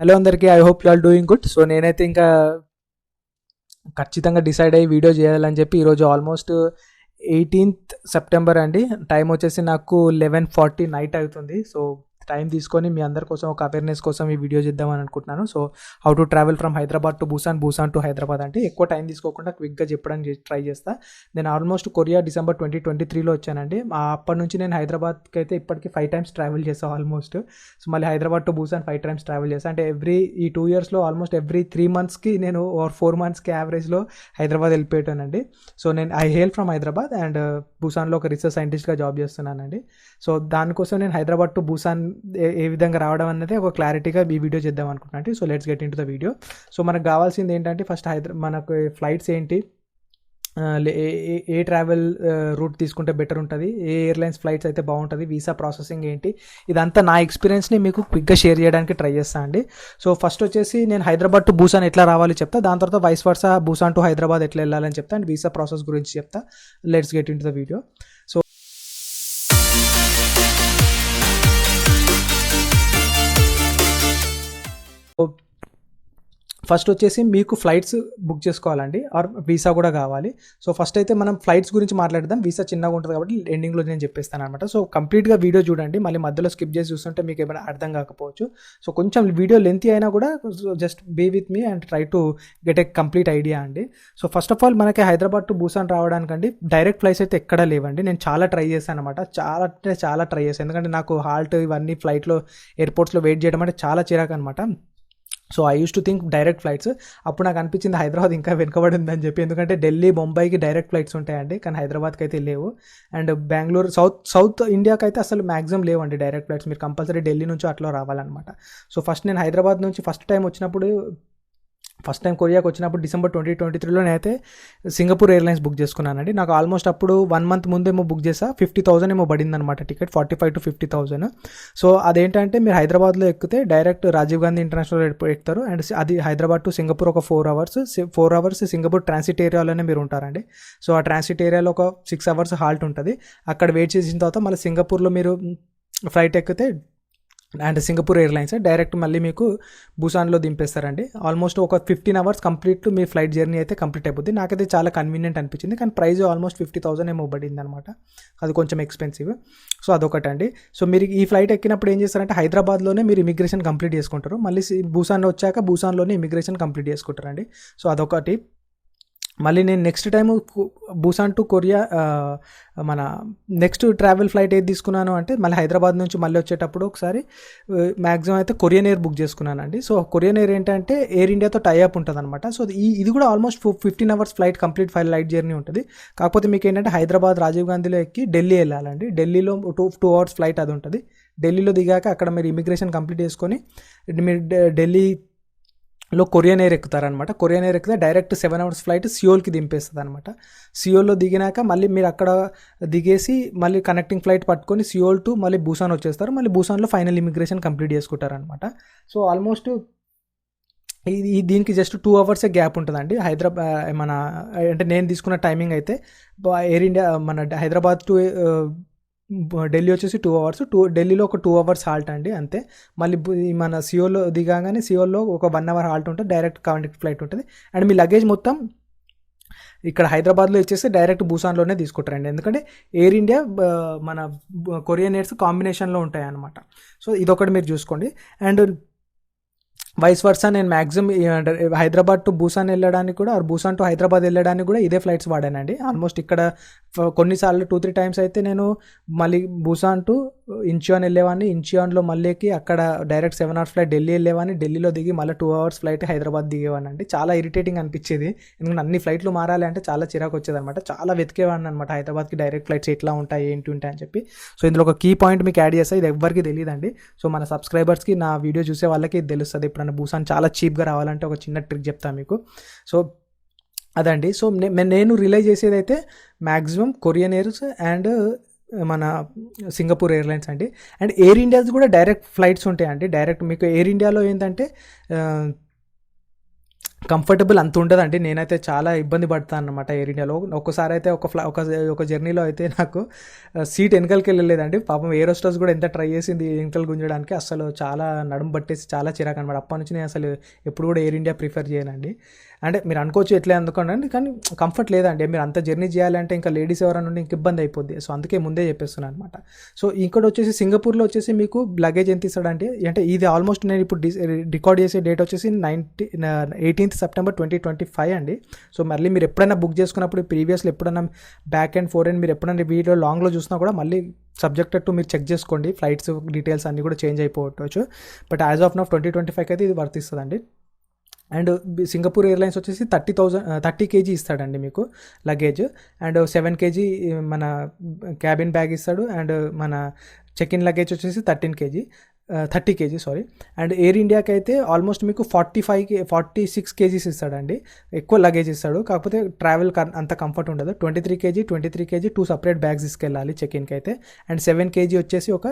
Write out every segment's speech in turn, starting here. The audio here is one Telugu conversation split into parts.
హలో అందరికీ I hope you all doing good so నేనైతే ఇంకా ఖచ్చితంగా డిసైడ్ అయ్యి వీడియో చేయాలని చెప్పి ఈరోజు ఆల్మోస్ట్ ఎయిటీన్త్ సెప్టెంబర్ అండి. టైం వచ్చేసి నాకు లెవెన్ ఫార్టీ నైట్ అవుతుంది. సో టైం తీసుకొని మీ అందరి కోసం ఒక అవేర్నెస్ కోసం ఈ వీడియో చేద్దామని అనుకుంటున్నాను. So how to travel from Hyderabad to Busan Busan to Hyderabad అంటే ఎక్కువ టైం తీసుకోకుండా క్విక్గా చెప్పడానికి ట్రై చేస్తా. నేను almost Korea December twenty twenty త్రీలో వచ్చానండి. అప్పటి నుంచి నేను హైదరాబాద్కి అయితే ఇప్పటికి ఫైవ్ టైమ్స్ ట్రావెల్ చేస్తాను ఆల్మోస్ట్ సో మళ్ళీ Hyderabad to Busan five times travel చేస్తాను అంటే ఎవ్రీ ఈ టూ ఇయర్స్లో ఆల్మోస్ట్ ఎవ్రీ త్రీ మంత్స్కి నేను ఆర్ ఫోర్ మంత్స్కి యావరేజ్లో హైదరాబాద్ వెళ్ళిపోయానండి సో నేను I hail from Hyderabad and భూసాన్లో ఒక రీసెర్చ్ సైంటిస్ట్గా జాబ్ చేస్తున్నానండి. సో దానికోసం నేను హైదరాబాద్ టు భూసాన్ ఏ విధంగా రావడం అనేది ఒక క్లారిటీగా ఈ వీడియో చేద్దాం అనుకుంటున్నాను so let's get into the video so మనకు కావాల్సింది ఏంటంటే ఫస్ట్ హైదరా మనకు ఫ్లైట్స్ ఏంటి? లే- ఏ ఏ- ఏ ట్రావెల్ రూట్ తీసుకుంటే బెటర్ ఉంటుంది? ఏ ఎయిర్లైన్స్ ఫ్లైట్స్ అయితే బాగుంటుంది? వీసా ప్రాసెసింగ్ ఏంటి? ఇదంతా నా ఎక్స్పీరియన్స్ని మీకు క్విక్గా షేర్ చేయడానికి ట్రై చేస్తాను అండి. సో ఫస్ట్ వచ్చేసి నేను హైదరాబాద్ టు భూసాన్ ఎట్లా రావాలి చెప్తా? దాని తర్వాత vice versa Busan to Hyderabad ఎట్లా వెళ్ళాలని చెప్తా? అండ్ వీసా ప్రాసెస్ గురించి చెప్తా. Let's get into the video first వచ్చేసి మీకు ఫ్లైట్స్ బుక్ చేసుకోవాలండి ఆర్ వీసా కూడా కావాలి. సో ఫస్ట్ అయితే మనం ఫ్లైట్స్ గురించి మాట్లాడదాం. వీసా చిన్నగా ఉంటుంది కాబట్టి ఎండింగ్లో నేను చెప్పేస్తాను అనమాట సో కంప్లీట్గా వీడియో చూడండి. మళ్ళీ మధ్యలో స్కిప్ చేసి చూస్తుంటే మీకు ఏమైనా అర్థం కాకపోవచ్చు. సో కొంచెం వీడియో లెంత్ అయినా కూడా just be with me and try to get a complete idea అండి. సో ఫస్ట్ ఆఫ్ ఆల్ మనకి హైదరాబాద్ టు భూసాన్ రావడానికండి డైరెక్ట్ ఫ్లైట్స్ అయితే ఎక్కడా లేవండి. నేను చాలా ట్రై చేశాను అనమాట చాలా అంటే చాలా ట్రై చేశాను. ఎందుకంటే నాకు హాల్ట్ ఇవన్నీ ఫ్లైట్లో ఎయిర్పోర్ట్స్లో వెయిట్ చేయడం అంటే చాలా చిరాకు అనమాట so I use to think direct flights అప్పుడు నాకు అనిపించింది హైదరాబాద్ ఇంకా వెనుకబడి ఉందని చెప్పి. ఎందుకంటే ఢిల్లీ ముంబైకి డైరెక్ట్ ఫ్లైట్స్ ఉంటాయండి. కానీ హైదరాబాద్కి అయితే లేవు. అండ్ బెంగళూరు సౌత్ సౌత్ ఇండియాకి అయితే అసలు మ్యాక్సిమం లేవండి డైరెక్ట్ ఫ్లైట్స్ మీరు కంపల్సరీ ఢిల్లీ నుంచి అట్లా రావాలన్నమాట. సో ఫస్ట్ నేను హైదరాబాద్ నుంచి ఫస్ట్ టైం వచ్చినప్పుడు ఫస్ట్ టైం కొరియాకి వచ్చినప్పుడు డిసెంబర్ ట్వంటీ ట్వంటీ త్రీలో నేనైతే సింగపూర్ ఎయిర్లైన్స్ బుక్ చేసుకున్నానండి. నాకు ఆల్మోస్ట్ అప్పుడు వన్ మంత్ ముందేమో బుక్ చేసా. ఫిఫ్టీ థౌసండ్ ఏమో పడింది అనమాట ticket. Forty five to fifty thousand. So అదేంటంటే మీరు హైదరాబాద్లో ఎక్కితే direct Rajiv Gandhi international airport ఎక్కుతారు. అండ్ అది హైదరాబాద్ టు సింగపూర్ ఒక four hours. Four hours Singapore transit ఏరియాలోనే మీరు ఉంటారండి. సో ఆ ట్రాన్సిట్ ఏరియాలో ఒక సిక్స్ అవర్స్ హాల్ట్ ఉంటుంది. అక్కడ వెయిట్ చేసిన తర్వాత మళ్ళీ సింగపూర్లో మీరు ఫ్లైట్ ఎక్కితే అండ్ సింగపూర్ ఎయిర్లైన్స్. డైరెక్ట్ మళ్ళీ మీకు భూసాన్లో దింపేస్తారండి. ఆల్మోస్ట్ ఒక ఫిఫ్టీన్ అవర్స్ కంప్లీట్ మీ ఫ్లైట్ జర్నీ అయితే కంప్లీట్ అయిపోద్ది. నాకైతే చాలా కన్వీనియంట్ అనిపించింది. కానీ ప్రైస్ ఆల్మోస్ట్ ఫిఫ్టీ థౌసండ్ ఏమో పడింది అనమాట అది కొంచెం ఎక్స్పెన్సివ్ సో అదొకటి అండి సో మీరు ఈ ఫ్లైట్ ఎక్కినప్పుడు ఏం చేస్తారంటే హైదరాబాద్లోనే మీరు ఇమిగ్రేషన్ కంప్లీట్ చేసుకుంటారు. మళ్ళీ భూసాన్ వచ్చాక భూసాన్లోనే ఇమిగ్రేషన్ కంప్లీట్ చేసుకుంటారండి. సో అదొకటి. మళ్ళీ నేను next time Busan to Korea మన నెక్స్ట్ ట్రావెల్ ఫ్లైట్ ఏది తీసుకున్నాను అంటే మళ్ళీ హైదరాబాద్ నుంచి మళ్ళీ వచ్చేటప్పుడు ఒకసారి మ్యాక్సిమం అయితే కొరియన్ ఎయిర్ బుక్ చేసుకున్నానండి. సో కొరియన్ ఎయిర్ ఏంటంటే ఎయిర్ ఇండియాతో టైఅప్ ఉంటుంది అనమాట సో ఈ ఇది కూడా almost fifteen hours flight complete five light journey ఉంటుంది. కాకపోతే మీకు ఏంటంటే హైదరాబాద్ రాజీవ్ గాంధీలో ఎక్కి ఢిల్లీ వెళ్ళాలండి. ఢిల్లీలో టూ టూ అవర్స్ ఫ్లైట్ అది ఉంటుంది. ఢిల్లీలో దిగాక అక్కడ మీరు ఇమిగ్రేషన్ కంప్లీట్ చేసుకొని మీరు ఢిల్లీ లో కొరియన్ ఎయిర్ ఎక్కుతారనమాట కొరియన్ ఎయిర్ ఎక్కితే డైరెక్ట్ సెవెన్ అవర్స్ ఫ్లైట్ సియోల్కి దింపేస్తుంది అనమాట సియోల్లో దిగినాక మళ్ళీ మీరు అక్కడ దిగేసి మళ్ళీ కనెక్టింగ్ ఫ్లైట్ పట్టుకొని సియోల్ టు మళ్ళీ భూసాన్ వచ్చేస్తారు. మళ్ళీ భూసాన్లో ఫైనల్ ఇమిగ్రేషన్ కంప్లీట్ చేసుకుంటారనమాట సో ఆల్మోస్ట్ ఇది ఈ- దీనికి జస్ట్ టూ అవర్సే గ్యాప్ ఉంటుందండి. హైదరాబాద్ మన అంటే నేను తీసుకున్న టైమింగ్ అయితే ఎయిర్ ఇండియా మన హైదరాబాద్ టు ఢిల్లీ వచ్చేసి టూ అవర్స్ టూ ఢిల్లీలో ఒక టూ అవర్స్ హాల్ట్ అండి అంతే. మళ్ళీ మన సియోలో దిగాగానే సియోల్లో ఒక వన్ అవర్ హాల్ట్ ఉంటుంది డైరెక్ట్ కనెక్ట్ ఫ్లైట్ ఉంటుంది. అండ్ మీ లగేజ్ మొత్తం ఇక్కడ హైదరాబాద్లో ఇచ్చేసి డైరెక్ట్ బూసాన్లోనే తీసుకుంటారండి. ఎందుకంటే ఎయిర్ ఇండియా మన కొరియన్ ఎయిర్స్ కాంబినేషన్లో ఉంటాయి అనమాట సో ఇదొకటి మీరు చూసుకోండి. అండ్ వైస్ వర్సా నేను మ్యాక్సిమం హైదరాబాద్ టు భూసాన్ వెళ్ళడానికి కూడా ఆర్ భూసాన్ టు హైదరాబాద్ వెళ్ళడానికి కూడా ఇదే ఫ్లైట్స్ వాడానండి. ఆల్మోస్ట్ ఇక్కడ కొన్నిసార్లు టూ త్రీ టైమ్స్ అయితే నేను మళ్ళీ భూసాన్ టు ఇంచియాన్ వెళ్ళేవాడిని ఇంచియాన్లో మళ్ళీకి అక్కడ direct seven hours flight Delhi వెళ్ళేవాడిని ఢిల్లీలో దిగి మళ్ళీ టూ అవర్స్ ఫ్లైట్ హైదరాబాద్ దిగేవాడిని అంటే చాలా ఇరిటేటింగ్ అనిపించేది. ఎందుకంటే అన్ని ఫ్లైట్లు మారాలి అంటే చాలా చిరాకు వచ్చేది అనమాట చాలా వెతికేవాడిని అనమాట హైదరాబాద్కి డైరెక్ట్ ఫ్లైట్స్ ఎట్లా ఉంటాయి ఏంటి ఉంటాయి అని చెప్పి. సో ఇందులో ఒక కీ పాయింట్ మీకు యాడ్ చేస్తే. ఇది ఎవ్వరికి తెలియదండి. సో మన సబ్స్క్రైబర్స్కి నా వీడియో చూసే వాళ్ళకి ఇది తెలుస్తుంది. ఎప్పుడైనా బూసాన్ చాలా చీప్గా రావాలంటే ఒక చిన్న ట్రిక్ చెప్తాను మీకు. సో అదండి. సో నే- నేను రిలైజ్ చేసేది అయితే మ్యాక్సిమం కొరియన్ ఎయిర్స్ అండ్ మన సింగపూర్ ఎయిర్లైన్స్ అండి. అండ్ ఎయిర్ ఇండియాస్ కూడా డైరెక్ట్ ఫ్లైట్స్ ఉంటాయండి. డైరెక్ట్ మీకు ఎయిర్ ఇండియాలో ఏంటంటే కంఫర్టబుల్ అంత ఉండదండి. నేనైతే చాలా ఇబ్బంది పడతాను అనమాట ఎయిర్ ఇండియాలో. ఒక్కసారి అయితే ఒక ఫ్లై ఒక ఒక జర్నీలో అయితే నాకు సీట్ వెనకలకి వెళ్ళలేదండి. పాపం ఎయిర్ హోస్టర్స్ కూడా ఎంత ట్రై చేసింది వెనకలు గుంజడానికి అసలు చాలా నడుము పట్టేసి చాలా చిరాకు అనమాట అప్పటి నుంచి నేను అసలు ఎప్పుడు కూడా ఎయిర్ ఇండియా ప్రిఫర్ చేయనండి. అంటే మీరు అనుకోవచ్చు ఎట్లే అందుకోండి కానీ కంఫర్ట్ లేదండి. మీరు అంత జర్నీ చేయాలంటే ఇంకా లేడీస్ ఎవరైనా ఉంటే ఇంక ఇబ్బంది అయిపోద్ది. సో అందుకే ముందే చెప్పేస్తున్నాను అనమాట సో ఇంకోటి వచ్చేసి సింగపూర్లో వచ్చేసి మీకు లగేజ్ ఎంత ఇస్తాడంటే అంటే ఇది ఆల్మోస్ట్ నేను ఇప్పుడు రికార్డ్ చేసే డేట్ వచ్చేసి ninety eighteenth September twenty twenty five అండి. సో మళ్ళీ మీరు ఎప్పుడైనా బుక్ చేసుకున్నప్పుడు ప్రీవియస్లో ఎప్పుడైనా బ్యాక్ అండ్ ఫోర్ అండ్ మీరు ఎప్పుడైనా వీడియో లాంగ్లో చూసినా కూడా మళ్ళీ సబ్జెక్టెడ్ టు మీరు చెక్ చేసుకోండి. ఫ్లైట్స్ డీటెయిల్స్ అన్నీ కూడా చేంజ్ అయిపోవచ్చు. బట్ యాజ్ ఆఫ్ నా ట్వంటీ ట్వంటీ ఫైవ్ అయితే ఇది వర్తిస్తుందండి. అండ్ సింగపూర్ ఎయిర్లైన్స్ వచ్చేసి థర్టీ థౌజండ్ థర్టీ కేజీ ఇస్తాడండి మీకు లగేజ్. అండ్ సెవెన్ కేజీ మన క్యాబిన్ బ్యాగ్ ఇస్తాడు. అండ్ మన చెక్ ఇన్ లగేజ్ వచ్చేసి thirteen KG thirty KG sorry and Air ఇండియాకి అయితే ఆల్మోస్ట్ మీకు forty five forty six KGs ఇస్తాడండి. ఎక్కువ లగేజ్ ఇస్తాడు. కాకపోతే ట్రావెల్ అంత కంఫర్ట్ ఉండదు. Twenty three KG twenty three KG two separate bags తీసుకెళ్ళాలి చెక్ ఇన్కి అయితే అండ్ సెవెన్ కేజీ వచ్చేసి ఒక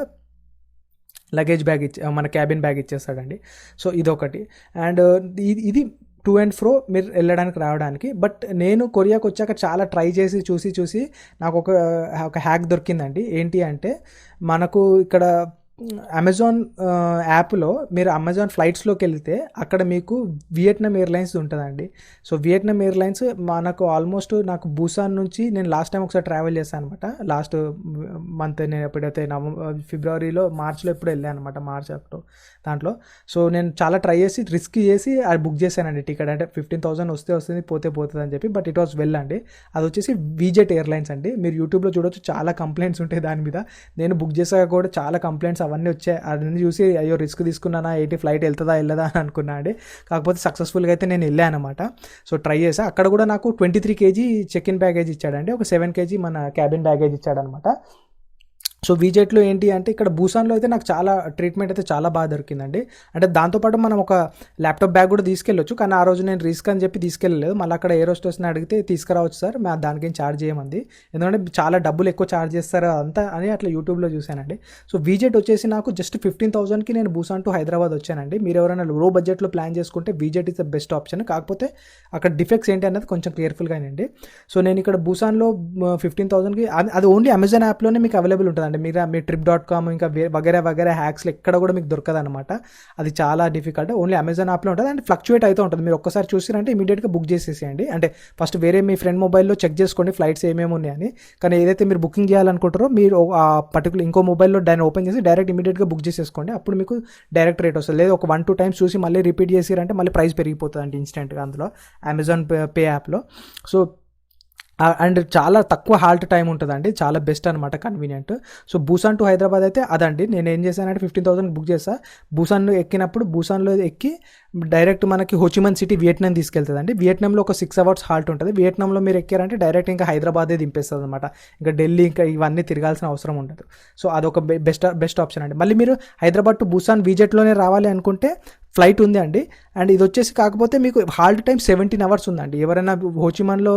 లగేజ్ బ్యాగ్ ఇచ్చే మన క్యాబిన్ బ్యాగ్ ఇచ్చేస్తాడండి. సో ఇదొకటి. అండ్ uh, ఇది ఇది టూ అండ్ ఫ్రో మీరు వెళ్ళడానికి రావడానికి. బట్ నేను కొరియాకి వచ్చాక చాలా ట్రై చేసి చూసి చూసి నాకు ఒక ఒక హ్యాక్ దొరికిందండి. ఏంటి అంటే మనకు ఇక్కడ అమెజాన్ యాప్లో మీరు అమెజాన్ ఫ్లైట్స్లోకి వెళ్తే అక్కడ మీకు వియట్నాం ఎయిర్లైన్స్ ఉంటుందండి. సో వియట్నాం ఎయిర్లైన్స్ మనకు ఆల్మోస్ట్ నాకు బూసాన్ నుంచి నేను లాస్ట్ టైం ఒకసారి ట్రావెల్ చేశాను అనమాట లాస్ట్ మంత్ నేను ఎప్పుడైతే నవంబర్ ఫిబ్రవరిలో మార్చ్లో ఎప్పుడు వెళ్ళాను అనమాట మార్చ్ అప్పుడు దాంట్లో. సో నేను చాలా ట్రై చేసి రిస్క్ చేసి అది బుక్ చేశానండి టికెట్ అంటే ఫిఫ్టీన్ థౌసండ్ వస్తే వస్తుంది పోతే పోతుంది అని చెప్పి బట్ ఇట్ వాస్ వెల్ అండి. అది వచ్చేసి విజెట్ ఎయిర్లైన్స్ అండి. మీరు యూట్యూబ్లో చూడొచ్చు చాలా కంప్లైంట్స్ ఉంటాయి దాని మీద. నేను బుక్ చేసాక కూడా చాలా కంప్లైంట్స్ అవన్నీ వచ్చాయి. అవన్నీ చూసి అయ్యో రిస్క్ తీసుకున్నానా? ఏంటి? ఫ్లైట్ వెళ్తుందా? వెళ్ళదా? అని అనుకున్నా అండి కాకపోతే సక్సెస్ఫుల్గా అయితే నేను వెళ్ళాను అనమాట సో ట్రై చేసా అక్కడ కూడా నాకు twenty three KG check in baggage ఇచ్చాడండి. ఒక సెవెన్ కేజీ మన క్యాబిన్ బ్యాగేజ్ ఇచ్చాడనమాట సో విజెట్లో ఏంటి అంటే ఇక్కడ బూసాన్లో అయితే నాకు చాలా ట్రీట్మెంట్ అయితే చాలా బాగా దొరికిందండి. అంటే దాంతోపాటు మనం ఒక ల్యాప్టాప్ బ్యాగ్ కూడా తీసుకెళ్ళొచ్చు. కానీ ఆ రోజు నేను రిస్క్ అని చెప్పి తీసుకెళ్ళలేదు. మళ్ళీ అక్కడ ఏ స్టేషన్ అడిగితే తీసుకురావచ్చు సార్. మేము దానికేం ఛార్జ్ చేయమంది. ఎందుకంటే చాలా డబ్బులు ఎక్కువ ఛార్జ్ చేస్తారు అంతా అని అట్లా యూట్యూబ్లో చూశానండి. సో విజెట్ వచ్చేసి నాకు జస్ట్ ఫిఫ్టీన్ థౌసండ్కి నేను బూసాన్ టు హైదరాబాద్ వచ్చానండి. మీరు ఎవరైనా లో బడ్జెట్లో ప్లాన్ చేసుకుంటే VietJet is the best option. కాకపోతే అక్కడ డిఫెక్ట్స్ ఏంటి అనేది కొంచెం కేర్ఫుల్గా అండి సో నేను ఇక్కడ బూసాన్లో ఫిఫ్టీన్ థౌసండ్కి అది ఓన్లీ అమెజాన్ యాప్లోనే మీకు అవైలబుల్ ఉంటుంది అంటే మీరు మీ ట్రిప్ డాట్ కామ్ ఇంకా వగేరే వగేరే హ్యాక్స్లో ఎక్కడ కూడా మీకు దొరకదు అనమాట అది చాలా డిఫికల్ట్ ఓన్లీ అమెజాన్ యాప్లో ఉంటుంది అండ్ ఫ్లక్చువేట్ అయితే ఉంటుంది. మీరు ఒక్కసారి చూసిరంటే ఇమీడియట్గా బుక్ చేసేసేయండి. అంటే ఫస్ట్ వేరే మీ ఫ్రెండ్ మొబైల్లో చెక్ చేసుకోండి ఫ్లైట్స్ ఏమేమి ఉన్నాయని కానీ ఏదైతే మీరు బుకింగ్ చేయాలనుకుంటారో మీరు ఆ పర్టికులర్ ఇంకో మొబైల్లో దాన్ని ఓపెన్ చేసి డైరెక్ట్ ఇమీడియట్గా బుక్ చేసేసుకోండి. అప్పుడు మీకు డైరెక్ట్ రేట్ వస్తుంది. లేదా ఒక వన్ టూ టైమ్స్ చూసి మళ్ళీ రిపీట్ చేసిరంటే మళ్ళీ ప్రైస్ పెరిగిపోతుంది అంటే ఇన్స్టెంట్గా అందులో. అమెజాన్ పే యాప్లో సో అండ్ చాలా తక్కువ హాల్ట్ టైం ఉంటుందండి. చాలా బెస్ట్ అనమాట convenient so Busan to Hyderabad అయితే అదండి. నేను ఏం చేశానంటే ఫిఫ్టీన్ థౌసండ్ బుక్ చేసా భూసాన్ ఎక్కినప్పుడు భూసాన్లో ఎక్కి డైరెక్ట్ మనకి హోచిమన్ సిటీ వియట్నాం తీసుకెళ్తుంది అండి వియట్నాంలో ఒక సిక్స్ అవర్స్ హాల్ట్ ఉంటుంది. వియట్నాంలో మీరు ఎక్కారంటే డైరెక్ట్ ఇంకా హైదరాబాదే దింపేస్తుంది అనమాట ఇంకా ఢిల్లీ ఇంకా ఇవన్నీ తిరగాల్సిన అవసరం ఉండదు. సో అదొక బెస్ట్ బెస్ట్ ఆప్షన్ అండి. మళ్ళీ మీరు హైదరాబాద్ టు బూసాన్ విజెట్లోనే రావాలి అనుకుంటే ఫ్లైట్ ఉంది అండి. అండ్ ఇది వచ్చేసి కాకపోతే మీకు హాల్ట్ టైం సెవెంటీన్ అవర్స్ ఉందండి. ఎవరైనా హోచిమన్లో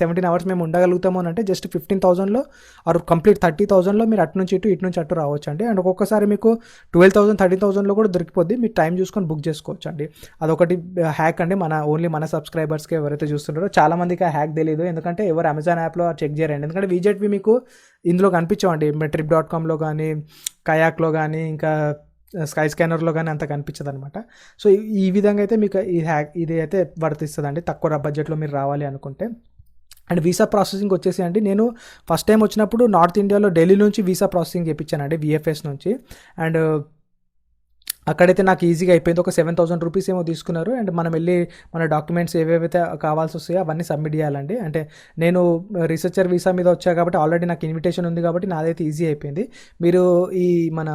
సెవెంటీన్ అవర్స్ మేము ఉండగలుగుతాము అని అంటే జస్ట్ ఫిఫ్టీన్ థౌసండ్లో ఆర్ కంప్లీట్ థర్టీ థౌసండ్లో మీరు అటు నుంచి ఇటు ఇటు నుంచి అటు రావచ్చు అండి అండ్ ఒక్కొక్కసారి మీకు ట్వెల్వ్ థౌసండ్ థర్టీ థౌసండ్లో కూడా దొరికిపోద్ది. మీరు టైం చూసుకొని బుక్ చేసుకోవచ్చు. అండి అదొకటి హ్యాక్ అండి. మన ఓన్లీ మన సబ్స్క్రైబర్స్కి ఎవరైతే చూస్తున్నారో చాలామందికి ఆ హ్యాక్ తెలియదు ఎందుకంటే ఎవరు అమెజాన్ యాప్లో చెక్ చేయరండి. ఎందుకంటే విజెట్వి మీకు ఇందులో కనిపించవండి. ట్రిప్ డాట్ కామ్లో కానీ కయాక్లో కానీ ఇంకా స్కై స్కానర్లో కానీ అంత కనిపించదు అనమాట సో ఈ విధంగా అయితే మీకు ఈ హ్యాక్ ఇది అయితే వర్తిస్తుంది అండి తక్కువ బడ్జెట్లో మీరు రావాలి అనుకుంటే. అండ్ వీసా ప్రాసెసింగ్ వచ్చేసి అండి నేను ఫస్ట్ టైం వచ్చినప్పుడు నార్త్ ఇండియాలో ఢిల్లీ నుంచి వీసా ప్రాసెసింగ్ చేయించానండి విఎఫ్ఎస్ నుంచి. అండ్ అక్కడైతే నాకు ఈజీగా అయిపోయింది. ఒక సెవెన్ థౌసండ్ రూపీస్ ఏమో తీసుకున్నారు. అండ్ మనం వెళ్ళి మన డాక్యుమెంట్స్ ఏవేవైతే కావాల్సి వస్తాయో అవన్నీ సబ్మిట్ చేయాలండి. అంటే నేను రీసెర్చర్ వీసా మీద వచ్చా కాబట్టి ఆల్రెడీ నాకు ఇన్విటేషన్ ఉంది కాబట్టి నాదైతే ఈజీ అయిపోయింది. మీరు ఈ మన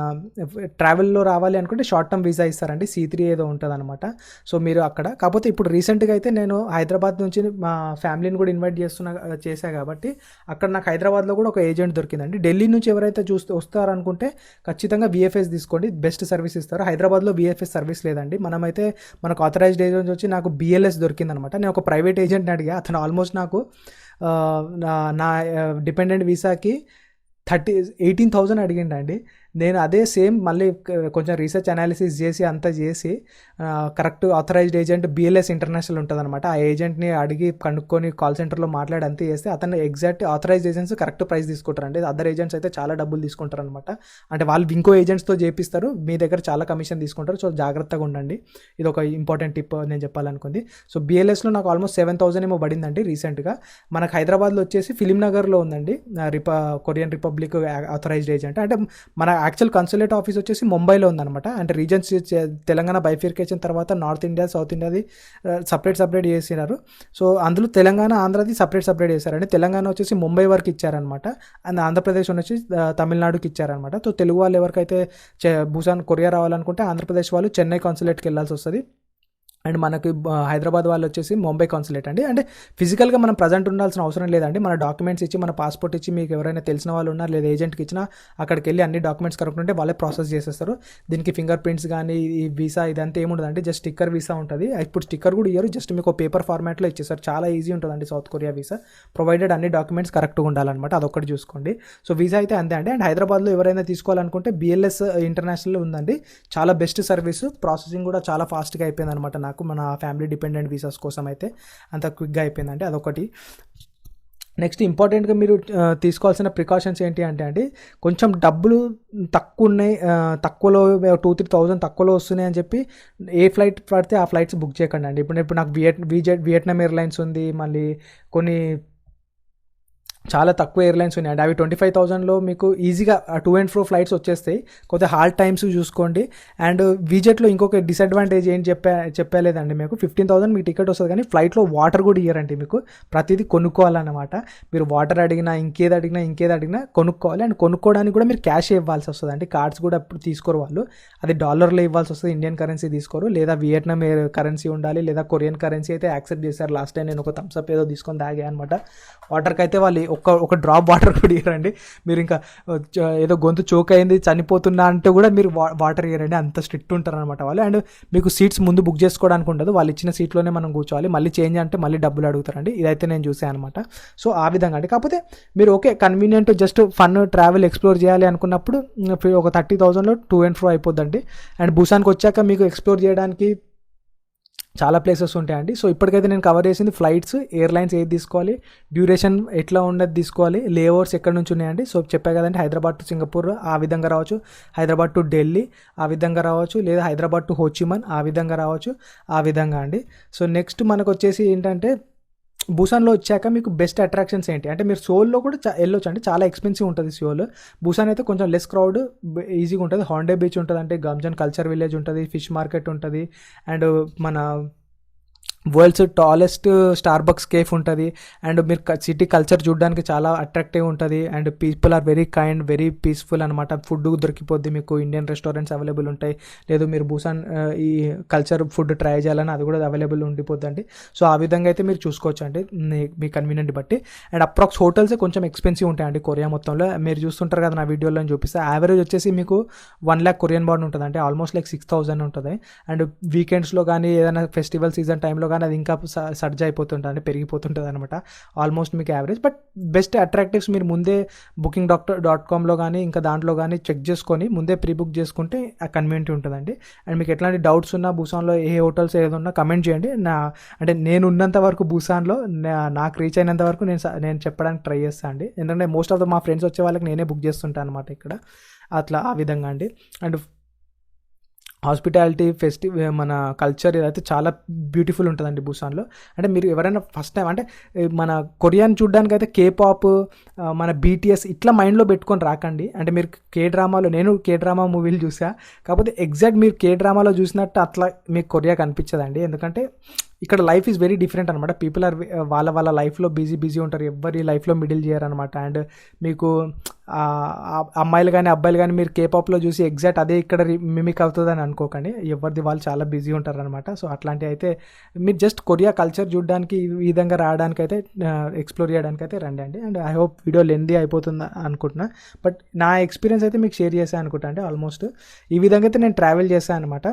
ట్రావెల్లో రావాలి అనుకుంటే షార్ట్ టర్మ్ వీసా ఇస్తారండి. సీ త్రీ ఏదో ఉంటుంది అనమాట సో మీరు అక్కడ. కాకపోతే ఇప్పుడు రీసెంట్గా అయితే నేను హైదరాబాద్ నుంచి మా ఫ్యామిలీని కూడా ఇన్వైట్ చేస్తున్నా చేశా కాబట్టి అక్కడ నాకు హైదరాబాద్లో కూడా ఒక ఏజెంట్ దొరికిందండి. ఢిల్లీ నుంచి ఎవరైతే చూస్తే వస్తారనుకుంటే ఖచ్చితంగా విఎఫ్ఎస్ తీసుకోండి. బెస్ట్ సర్వీస్ ఇస్తారు. హైదరాబాద్లో బిఎఫ్ఎస్ సర్వీస్ లేదండి. మనమైతే మనకు ఆథరైజ్డ్ ఏజెంట్ వచ్చి నాకు బిఎల్ఎస్ దొరికిందనమాట. నేను ఒక ప్రైవేట్ ఏజెంట్ని అడిగా. అతను ఆల్మోస్ట్ నాకు నా డిపెండెంట్ వీసాకి థర్టీ ఎయిటీన్ థౌజండ్ అడిగిండండి. నేను అదే సేమ్ మళ్ళీ కొంచెం రీసెర్చ్ అనాలిసిస్ చేసి అంతా చేసి correct authorised agent BLS international ఉంటుంది అనమాట ఆ ఏజెంట్ని అడిగి కనుక్కొని కాల్ సెంటర్లో మాట్లాడి అంతే చేస్తే అతను exact authorised agents correct price తీసుకుంటారండి. అదర్ ఏజెంట్స్ అయితే చాలా డబ్బులు తీసుకుంటారు అనమాట అంటే వాళ్ళు ఇంకో ఏజెంట్స్తో చేపిస్తారు మీ దగ్గర చాలా కమిషన్ తీసుకుంటారు. సో జాగ్రత్తగా ఉండండి. ఇది ఒక ఇంపార్టెంట్ టిప్ నేను చెప్పాలనుకుంది. సో బిఎల్ఎస్లో నాకు ఆల్మోస్ట్ సెవెన్ థౌసండ్ ఏమో పడిందండి రీసెంట్గా మనకు హైదరాబాద్లో వచ్చేసి ఫిలిం నగర్లో ఉందండి. రిప కొరియన్ రిపబ్లిక్ ఆథరైజ్డ్ ఏజెంట్ అంటే మన యాక్చువల్ కన్సులేట్ ఆఫీస్ వచ్చేసి ముంబైలో ఉందన్నమాట. అంటే రీజన్స్ తెలంగాణ బైఫిర్కేషన్ తర్వాత నార్త్ ఇండియా సౌత్ ఇండియాది సపరేట్ సపరేట్ చేసినారు. సో అందులో తెలంగాణ ఆంధ్రది సపరేట్ సపరేట్ చేశారండి. తెలంగాణ వచ్చేసి ముంబై వరకు ఇచ్చారనమాట అండ్ ఆంధ్రప్రదేశ్ వచ్చి తమిళనాడుకి ఇచ్చారనమాట సో తెలుగు వాళ్ళు ఎవరికైతే భూసాన్ కొరియా రావాలనుకుంటే ఆంధ్రప్రదేశ్ వాళ్ళు చెన్నై కాన్సులేట్కి వెళ్ళాల్సి వస్తుంది. అండ్ మనకి హైదరాబాద్ వాళ్ళు వచ్చేసి ముంబై కాన్సులేట్ అండి. అంటే ఫిజికల్గా మనం ప్రజెంట్ ఉండాల్సిన అవసరం లేదండి. మన డాక్యుమెంట్స్ ఇచ్చి మన పాస్పోర్ట్ ఇచ్చి మీకు ఎవరైనా తెలిసిన వాళ్ళు ఉన్నారు లేదా ఏజెంట్కి ఇచ్చినా అక్కడికి వెళ్ళి అన్ని డాక్యుమెంట్స్ కరెక్ట్ ఉంటే వాళ్ళే ప్రాసెస్ చేసేస్తారు. దీనికి ఫింగర్ ప్రింట్స్ కానీ ఈ వీసా ఇదంతా ఏముండదండి జస్ట్ స్టిక్కర్ వీసా ఉంటుంది. ఇప్పుడు స్టిక్కర్ కూడా ఇయ్యరు. జస్ట్ మీకు పేపర్ ఫార్మాట్లో ఇచ్చేస్తారు. చాలా ఈజీ ఉంటుందండి సౌత్ కొరియా వీసా ప్రొవైడెడ్ అన్ని డాక్యుమెంట్స్ కరెక్ట్గా ఉండాలన్నమాట. అదొకటి చూసుకోండి. సో వీసా అయితే అంతే అండి. అండ్ హైదరాబాద్లో ఎవరైనా తీసుకోవాలనుకుంటే బిఎల్ఎస్ ఇంటర్నేషనల్ ఉందండి. చాలా బెస్ట్ సర్వీస్ ప్రాసెసింగ్ కూడా చాలా ఫాస్ట్గా అయిపోయింది అనమాట నాకు మన ఫ్యామిలీ డిపెండెంట్ వీసాస్ కోసం అయితే అంత క్విక్గా అయిపోయిందండి అదొకటి. నెక్స్ట్ ఇంపార్టెంట్గా మీరు తీసుకోవాల్సిన ప్రికాషన్స్ ఏంటి అంటే అండి కొంచెం డబ్బులు తక్కువ ఉన్నాయి తక్కువలో టూ త్రీ థౌజండ్ తక్కువలో వస్తున్నాయి అని చెప్పి ఏ ఫ్లైట్ పడితే ఆ ఫ్లైట్స్ బుక్ చేయకండి అండి. ఇప్పుడు ఇప్పుడు నాకు వియట్ విజెట్ వియట్నాం ఎయిర్లైన్స్ ఉంది మళ్ళీ కొన్ని చాలా తక్కువ ఎయిర్లైన్స్ ఉన్నాయి. అండ్ అవి ట్వంటీ ఫైవ్ థౌజండ్లో మీకు ఈజీగా టూ అండ్ ఫ్రో ఫ్లైట్స్ వచ్చేస్తాయి. కొద్దిగా హార్డ్ టైమ్స్ చూసుకోండి. అండ్ విజెట్లో ఇంకొక డిసడ్వాంటేజ్ ఏం చెప్పా చెప్పలేదండి మీకు. ఫిఫ్టీన్ థౌసండ్ మీకు టికెట్ వస్తుంది కానీ ఫ్లైట్లో వాటర్ కూడా ఇయ్యారండి మీకు. ప్రతిదీ కొనుక్కోవాలన్నమాట. మీరు వాటర్ అడిగినా ఇంకేది అడిగినా ఇంకేది అడిగినా కొనుక్కోవాలి. అండ్ కొనుక్కోవడానికి కూడా మీరు క్యాష్ ఇవ్వాల్సి వస్తుంది. అంటే కార్డ్స్ కూడా అప్పుడు తీసుకోరు వాళ్ళు. అది డాలర్లో ఇవ్వాల్సి వస్తుంది. ఇండియన్ కరెన్సీ తీసుకోరు. లేదా వియట్నాం కరెన్సీ ఉండాలి. లేదా కొరియన్ కరెన్సీ అయితే యాక్సెప్ట్ చేశారు. లాస్ట్ టైం నేను ఒక థమ్స్అప్ ఏదో తీసుకొని తాగా అనమాట వాటర్కి అయితే వాళ్ళు ఒక ఒక డ్రాప్ వాటర్ కూడా ఇవ్వరండి మీరు ఇంకా ఏదో గొంతు చోక్ అయింది చనిపోతున్నా అంటే కూడా మీరు వా- వాటర్ ఇవ్వరండి అంత స్ట్రిక్ట్ ఉంటారు అనమాట వాళ్ళు. అండ్ మీకు సీట్స్ ముందు బుక్ చేసుకోవడానికి ఉండదు. వాళ్ళు ఇచ్చిన సీట్లోనే మనం కూర్చోవాలి. మళ్ళీ చేంజ్ అంటే మళ్ళీ డబ్బులు అడుగుతారండి. ఇదైతే నేను చూసాను అనమాట సో ఆ విధంగా అండి. కాకపోతే మీరు okay convenient just fun travel explore చేయాలి అనుకున్నప్పుడు ఒక థర్టీ థౌజండ్లో టూ అండ్ ఫ్రో అయిపోద్దండి. అండ్ భూసాన్కి వచ్చాక మీకు ఎక్స్ప్లోర్ చేయడానికి చాలా ప్లేసెస్ ఉంటాయండి. సో ఇప్పటికైతే నేను కవర్ చేసింది ఫ్లైట్స్ ఎయిర్లైన్స్ ఏది తీసుకోవాలి డ్యూరేషన్ ఎట్లా ఉన్నది తీసుకోవాలి లేఓవర్స్ ఎక్కడ నుంచి ఉన్నాయండి? సో చెప్పా కదండి హైదరాబాద్ టు సింగపూర్ ఆ విధంగా రావచ్చు. హైదరాబాద్ టు ఢిల్లీ ఆ విధంగా రావచ్చు. లేదా హైదరాబాద్ టు హోచిమన్ ఆ విధంగా రావచ్చు. ఆ విధంగా అండి. సో నెక్స్ట్ మనకు వచ్చేసి ఏంటంటే బూసాన్లో వచ్చాక మీకు బెస్ట్ అట్రాక్షన్స్ ఏంటి? అంటే మీరు సోల్లో కూడా వెళ్ళొచ్చు అంటే చాలా ఎక్స్పెన్సివ్ ఉంటుంది సియోల్ బూసాన్ అయితే కొంచెం లెస్ క్రౌడ్ ఈజీగా ఉంటుంది. హాండే బీచ్ ఉంటుంది అంటే గంజన్ కల్చర్ విలేజ్ ఉంటుంది ఫిష్ మార్కెట్ ఉంటుంది. అండ్ మన world's tallest Starbucks cafe ఉంటుంది. అండ్ మీరు సిటీ కల్చర్ చూడడానికి చాలా అట్రాక్టివ్ ఉంటుంది. And people are very kind very peaceful అనమాట ఫుడ్ దొరికిపోద్ది మీకు. ఇండియన్ రెస్టారెంట్స్ అవైలబుల్ ఉంటాయి. లేదు మీరు భూసాన్ ఈ కల్చర్ ఫుడ్ ట్రై చేయాలని అది కూడా అవైలబుల్ ఉండిపోద్దండి. సో ఆ విధంగా అయితే మీరు చూసుకోవచ్చు అండి మీ- మీ కన్వీనియంట్ బట్టి. అండ్ అప్రాక్స్ హోటల్స్ కొంచెం ఎక్స్పెన్సివ్ ఉంటాయండి కొరియా మొత్తంలో. మీరు చూస్తుంటారు కదా నా వీడియోలో చూపిస్తే. యావరేజ్ వచ్చేసి మీకు వన్ ల్యాక్ కొరియన్ బాండ్ ఉంటుంది అంటే ఆల్మోస్ట్ లైక్ సిక్స్ థౌసండ్ ఉంటుంది. అండ్ వీకెండ్స్లో కానీ ఏదైనా ఫెస్టివల్ సీజన్ టైంలో కానీ అది ఇంకా స- సర్జ్ అయిపోతుంటుంది అంటే పెరిగిపోతుంటుంది అనమాట ఆల్మోస్ట్ మీకు యావరేజ్ బట్ బెస్ట్ అట్రాక్టివ్స్ మీరు ముందే బుకింగ్ డాక్టర్ డాట్ కామ్లో కానీ ఇంకా దాంట్లో కానీ చెక్ చేసుకొని ముందే ప్రీ బుక్ చేసుకుంటే కన్వీనియంట్ ఉంటుందండి. అండ్ మీకు ఎట్లాంటి డౌట్స్ ఉన్నా బూసాన్లో ఏ హోటల్స్ ఏదన్నా కమెంట్ చేయండి. నా అంటే నేను ఉన్నంత వరకు బూసాన్లో నా- నాకు రీచ్ అయినంత వరకు నేను నేను చెప్పడానికి ట్రై చేస్తాను అండి. ఎందుకంటే మోస్ట్ ఆఫ్ ద మా ఫ్రెండ్స్ వచ్చే వాళ్ళకి నేనే బుక్ చేస్తుంటాను అనమాట ఇక్కడ. అట్లా ఆ విధంగా అండి. అండ్ హాస్పిటాలిటీ ఫెస్టివ్ మన కల్చర్ ఏదైతే చాలా బ్యూటిఫుల్ ఉంటుందండి భూసాన్లో. అంటే మీరు ఎవరైనా ఫస్ట్ టైం అంటే మన కొరియాని చూడడానికి అయితే కే పాప్ మన బీటీఎస్ ఇట్లా మైండ్లో పెట్టుకొని రాకండి. అంటే మీరు కే డ్రామాలో నేను కే డ్రామా మూవీలు చూసా. కాకపోతే ఎగ్జాక్ట్ మీరు కే డ్రామాలో చూసినట్టు అట్లా మీకు కొరియా కనిపించదండి. ఎందుకంటే ఇక్కడ లైఫ్ ఈజ్ వెరీ డిఫరెంట్ అనమాట పీపుల్ ఆర్ వాళ్ళ వాళ్ళ లైఫ్లో బిజీ బిజీ ఉంటారు. ఎవరి లైఫ్లో మిడిల్ చేయరనమాట అండ్ మీకు అమ్మాయిలు కానీ అబ్బాయిలు కానీ మీరు కేపాప్లో చూసి ఎగ్జాక్ట్ అదే ఇక్కడ మిమిక్ అవుతుందని అనుకోకండి. ఎవరిది వాళ్ళు చాలా బిజీ ఉంటారనమాట సో అట్లాంటివి అయితే మీరు జస్ట్ కొరియా కల్చర్ చూడడానికి ఈ విధంగా రావడానికి అయితే ఎక్స్ప్లోర్ చేయడానికి అయితే రండి అండి. And I hope video lengthy అయిపోతుంది అనుకుంటున్నా. బట్ నా ఎక్స్పీరియన్స్ అయితే మీకు షేర్ చేశాను అనుకుంటా అండి ఆల్మోస్ట్ ఈ విధంగా అయితే నేను ట్రావెల్ చేశాను అనమాట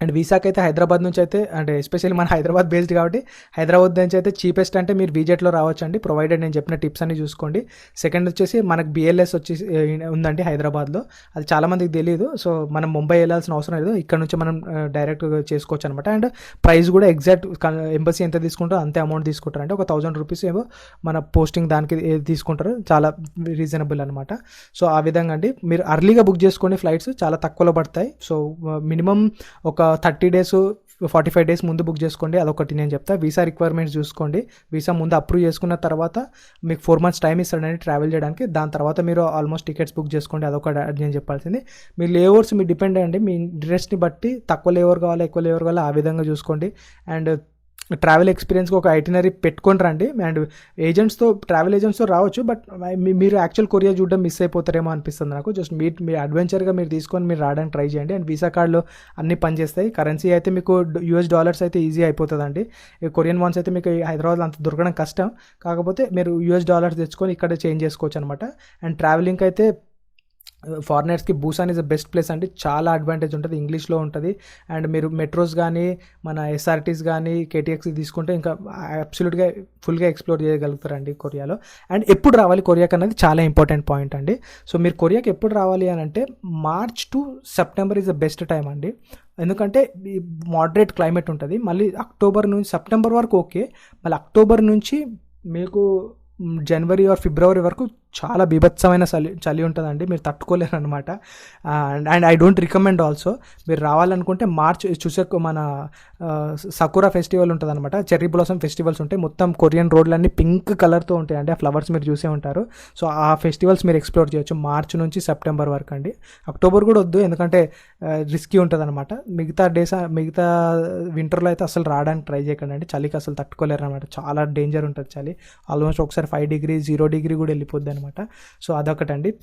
అండ్ వీసాకి అయితే హైదరాబాద్ నుంచి అయితే అంటే ఎస్పెషల్లీ మన హైదరాబాద్ బేస్డ్ కాబట్టి హైదరాబాద్ నుంచి అయితే చీపెస్ట్ అంటే మీరు విజెట్లో రావచ్చు అండి ప్రొవైడెడ్ నేను చెప్పిన టిప్స్ అన్ని చూసుకోండి. సెకండ్ వచ్చేసి మనకు బిఎల్ఎస్ వచ్చేసి ఉందండి హైదరాబాద్లో. అది చాలామందికి తెలియదు సో మనం ముంబై వెళ్ళాల్సిన అవసరం లేదు. ఇక్కడ నుంచి మనం డైరెక్ట్ చేసుకోవచ్చు అనమాట అండ్ ప్రైస్ కూడా ఎగ్జాక్ట్ ఎంబసీ ఎంత తీసుకుంటారో అంతే అమౌంట్ తీసుకుంటారు అంటే ఒక థౌసండ్ రూపీస్ ఏమో మన పోస్టింగ్ దానికి తీసుకుంటారు. చాలా రీజనబుల్ అనమాట సో ఆ విధంగా అండి. మీరు అర్లీగా బుక్ చేసుకోండి. ఫ్లైట్స్ చాలా తక్కువలో పడతాయి. సో మినిమం ఒక thirty days forty five days ముందు బుక్ చేసుకోండి. అదొకటి నేను చెప్తా. వీసా రిక్వైర్మెంట్స్ చూసుకోండి. వీసా ముందు అప్రూవ్ చేసుకున్న తర్వాత మీకు ఫోర్ మంత్స్ టైం ఇస్తాడండి ట్రావెల్ చేయడానికి. దాని తర్వాత మీరు ఆల్మోస్ట్ టికెట్స్ బుక్ చేసుకోండి. అదొక నేను చెప్పాల్సింది. మీ లేవర్స్ మీ డిపెండ్ అండి. మీ ఇంట్రెస్ట్ని బట్టి తక్కువ లేవర్ కావాలి ఎక్కువ లేవర్ కావాలి ఆ విధంగా చూసుకోండి. అండ్ ట్రావెల్ ఎక్స్పీరియన్స్కి ఒక ఐటినరీ పెట్టుకొని రండి. అండ్ ఏజెంట్స్తో ట్రావెల్ ఏజెంట్స్తో రావచ్చు బట్ మీరు యాక్చువల్ కొరియా చూడడం మిస్ అయిపోతారేమో అనిపిస్తుంది నాకు. జస్ట్ మీ మీరు అడ్వెంచర్గా మీరు తీసుకొని మీరు రావడానికి ట్రై చేయండి. అండ్ వీసా కార్డులో అన్ని పనిచేస్తాయి. కరెన్సీ అయితే మీకు యూఎస్ డాలర్స్ అయితే ఈజీ అయిపోతుందండి. కొరియన్ వాన్స్ అయితే మీకు హైదరాబాద్లో అంత దొరకడం కష్టం. కాకపోతే మీరు యూఎస్ డాలర్స్ తెచ్చుకొని ఇక్కడ చేంజ్ చేసుకోవచ్చు అనమాట అండ్ ట్రావెలింగ్కి అయితే ఫారినర్స్కి Busan is the best place అండి. చాలా అడ్వాంటేజ్ ఉంటుంది. ఇంగ్లీష్లో ఉంటుంది. అండ్ మీరు మెట్రోస్ కానీ మన ఎస్ఆర్టీస్ కానీ కేటీఎక్స్ తీసుకుంటే ఇంకా అబ్సల్యూట్గా ఫుల్గా ఎక్స్ప్లోర్ చేయగలుగుతారండి కొరియాలో. అండ్ ఎప్పుడు రావాలి కొరియాకి అనేది చాలా ఇంపార్టెంట్ పాయింట్ అండి. సో మీరు కొరియాకి ఎప్పుడు రావాలి అని అంటే March to September is the best time అండి. ఎందుకంటే మోడరేట్ క్లైమేట్ ఉంటుంది. మళ్ళీ అక్టోబర్ నుంచి సెప్టెంబర్ వరకు ఓకే. మళ్ళీ అక్టోబర్ నుంచి మీకు జనవరి ఆర్ ఫిబ్రవరి వరకు చాలా బీభత్సమైన చలి చలి ఉంటుందండి. మీరు తట్టుకోలేరు అనమాట and and I don't recommend also. మీరు రావాలనుకుంటే మార్చ్ చూసే మన సకురా ఫెస్టివల్ ఉంటుంది అనమాట చెర్రీ బ్లాసమ్ ఫెస్టివల్స్ ఉంటాయి. మొత్తం కొరియన్ రోడ్లన్నీ పింక్ కలర్తో ఉంటాయి. అండి ఆ ఫ్లవర్స్ మీరు చూసే ఉంటారు. సో ఆ ఫెస్టివల్స్ మీరు ఎక్స్ప్లోర్ చేయొచ్చు. మార్చ్ నుంచి సెప్టెంబర్ వరకు అండి. అక్టోబర్ కూడా వద్దు. ఎందుకంటే రిస్కీ ఉంటుంది అనమాట మిగతా డేస్ మిగతా వింటర్లో అయితే అసలు రావడానికి ట్రై చేయకండి అండి. చలికి అసలు తట్టుకోలేరు అనమాట చాలా డేంజర్ ఉంటుంది చలి. ఆల్మోస్ట్ ఒకసారి ఫైవ్ డిగ్రీ జీరో డిగ్రీ కూడా వెళ్ళిపోద్ది అనమాట సో అదొకటండి.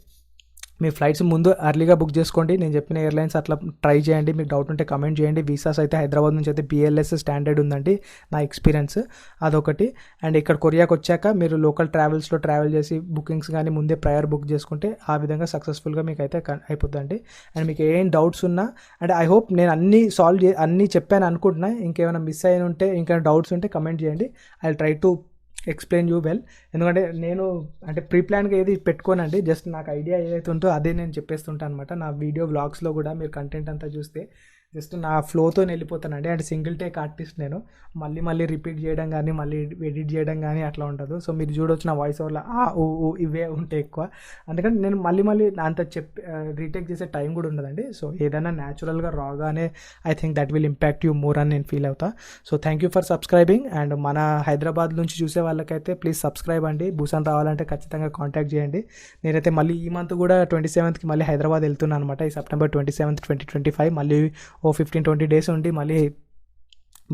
మీ ఫ్లైట్స్ ముందు అర్లీగా బుక్ చేసుకోండి. నేను చెప్పిన ఎయిర్లైన్స్ అట్లా ట్రై చేయండి. మీకు డౌట్ ఉంటే కమెంట్ చేయండి. వీసాస్ అయితే హైదరాబాద్ నుంచి అయితే బిఎల్ఎస్ స్టాండర్డ్ ఉందండి నా ఎక్స్పీరియన్స్. అదొకటి. అండ్ ఇక్కడ కొరియాకి వచ్చాక మీరు లోకల్ ట్రావెల్స్లో ట్రావెల్ చేసి బుకింగ్స్ కానీ ముందే ప్రయర్ బుక్ చేసుకుంటే ఆ విధంగా సక్సెస్ఫుల్గా మీకు అయితే కన్- అయిపోద్దండి. అండ్ మీకు ఏం డౌట్స్ ఉన్నా అండ్ ఐ హోప్ నేను అన్నీ సాల్వ్ చే అన్నీ చెప్పాను అనుకుంటున్నా. ఇంకేమైనా మిస్ అయిన ఉంటే ఇంకా డౌట్స్ ఉంటే కమెంట్ చేయండి. I try to explain you well ఎందుకంటే నేను అంటే ప్రీ ప్లాన్గా ఏది పెట్టుకోనండి. జస్ట్ నాకు ఐడియా ఏదైతే ఉందో అదే నేను చెప్పేస్తుంటాను అనమాట నా వీడియో వ్లాగ్స్లో కూడా మీరు కంటెంట్ అంతా చూస్తే. జస్ట్ నా ఫ్లోతో వెళ్ళిపోతానండి. అండ్ సింగిల్ టేక్ ఆర్టిస్ట్ నేను. మళ్ళీ మళ్ళీ రిపీట్ చేయడం కానీ మళ్ళీ ఎడిట్ చేయడం కానీ అట్లా ఉండదు. సో మీరు చూడొచ్చు నా వాయిస్ ఓవర్లో ఆ ఓ ఇవే ఉంటాయి ఎక్కువ. అందుకని నేను మళ్ళీ మళ్ళీ అంత చెప్పి రీటేక్ చేసే టైం కూడా ఉండదండి. సో ఏదైనా న్యాచురల్గా రాగానే I think that will impact you more అని నేను ఫీల్ అవుతా. So thank you for subscribing and మన హైదరాబాద్ నుంచి చూసే వాళ్ళకైతే ప్లీజ్ సబ్స్క్రైబ్ అండి. భూసాన్ రావాలంటే ఖచ్చితంగా కాంటాక్ట్ చేయండి. నేనైతే మళ్ళీ ఈ మంత్ కూడా ట్వంటీ సెవెంత్కి మళ్ళీ హైదరాబాద్ వెళ్తున్నాను అనమాట ఈ September twenty seventh twenty twenty five మళ్ళీ ఓ ఫిఫ్టీన్ ట్వంటీ డేస్ ఉండి మళ్ళీ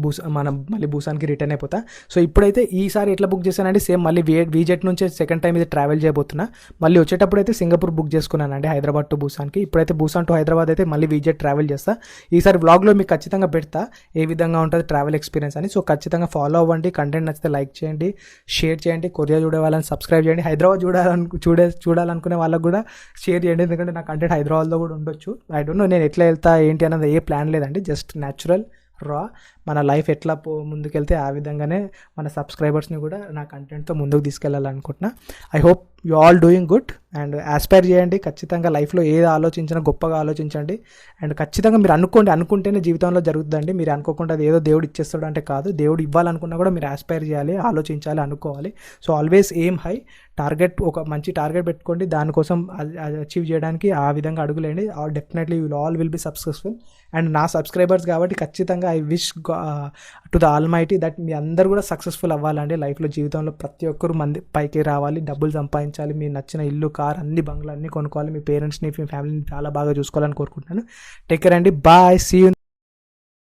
భూసా మనం మళ్ళీ భూసాన్కి రిటర్న్ అయిపోతా. సో ఇప్పుడైతే ఈసారి ఎట్లా బుక్ చేశానంటే సేమ్ మళ్ళీ వీ వీజెట్ నుంచే సెకండ్ టైం ఇది ట్రావెల్ చేయబోతున్నా. మళ్ళీ వచ్చేటప్పుడు అయితే సింగపూర్ బుక్ చేసుకున్నానండి హైదరాబాద్ టు భూసాన్కి ఇప్పుడైతే భూసాన్ టు హైదరాబాద్ అయితే మళ్ళీ వీజెట్ ట్రావెల్ చేస్తా. ఈసారి వ్లాగ్లో మీకు ఖచ్చితంగా పెడతా ఏ విధంగా ఉంటుంది ట్రావెల్ ఎక్స్పీరియన్స్ అని. సో ఖచ్చితంగా ఫాలో అవ్వండి కంటెంట్ నచ్చితే లైక్ చేయండి షేర్ చేయండి కొరియా చూడే వాళ్ళని సబ్స్క్రైబ్ చేయండి హైదరాబాద్ చూడాలను చూడే చూడాలనుకునే వాళ్ళకు కూడా షేర్ చేయండి. ఎందుకంటే నా కంటెంట్ హైదరాబాద్లో కూడా ఉండొచ్చు. ఐ డోంట్ నో నేను ఎట్లా వెళ్తా ఏంటి అన్నది ఏ ప్లాన్ లేదండి. జస్ట్ న్యాచురల్ రా. మన లైఫ్ ఎట్లా పో ముందుకెళ్తే ఆ విధంగానే మన సబ్స్క్రైబర్స్ని కూడా నా కంటెంట్తో ముందుకు తీసుకెళ్ళాలనుకుంటున్నా. I hope you all doing good and aspire చేయండి. ఖచ్చితంగా లైఫ్లో ఏది ఆలోచించినా గొప్పగా ఆలోచించండి. అండ్ ఖచ్చితంగా మీరు అనుకోండి అనుకుంటేనే జీవితంలో జరుగుతుందండి. మీరు అనుకోకుండా అది ఏదో దేవుడు ఇచ్చేస్తాడు అంటే కాదు. దేవుడు ఇవ్వాలనుకున్నా కూడా మీరు ఆస్పైర్ చేయాలి ఆలోచించాలి అనుకోవాలి. So always aim high. Target ఒక మంచి టార్గెట్ పెట్టుకోండి. దానికోసం అచీవ్ చేయడానికి ఆ విధంగా అడుగులేండి. Definitely will all will be successful. And నా సబ్స్క్రైబర్స్ కాబట్టి ఖచ్చితంగా I wish to the almighty that మీ అందరు కూడా సక్సెస్ఫుల్ అవ్వాలండి. లైఫ్లో జీవితంలో ప్రతి ఒక్కరు మంది పైకి రావాలి. డబ్బులు సంపాదించాలి సంపాదించాలి మీ నచ్చిన ఇల్లు కార్ అన్ని బంగ్లా అన్ని కొనుక్కోవాలి మీ పేరెంట్స్ని మీ ఫ్యామిలీని చాలా బాగా చూసుకోవాలని కోరుకుంటున్నాను. టేక్ కేర్ అండి. Bye see you